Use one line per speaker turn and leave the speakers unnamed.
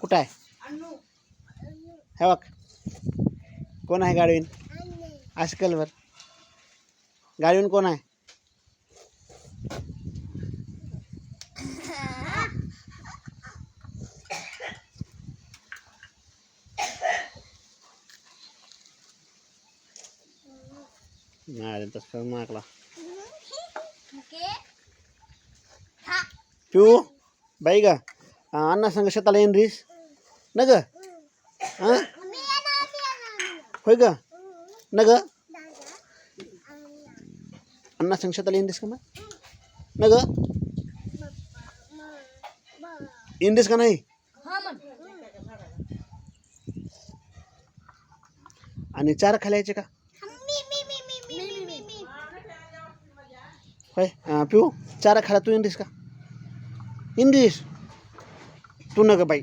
कुठं आहे हे बघ कोण आहे गाडवीन? आजकालवर गाडवीन कोण आहे तसं पिऊ बाई ग अण्णा संग शेताला येईन रीस न ग हां होय ग न ग अण्णा संक्षात शेताला इंदिस का मग न ग इंदिस का नाही आणि चार खाल्याचे का होय पिऊ चारा खाला तू इंदिस का इंदिस तू न ग बाई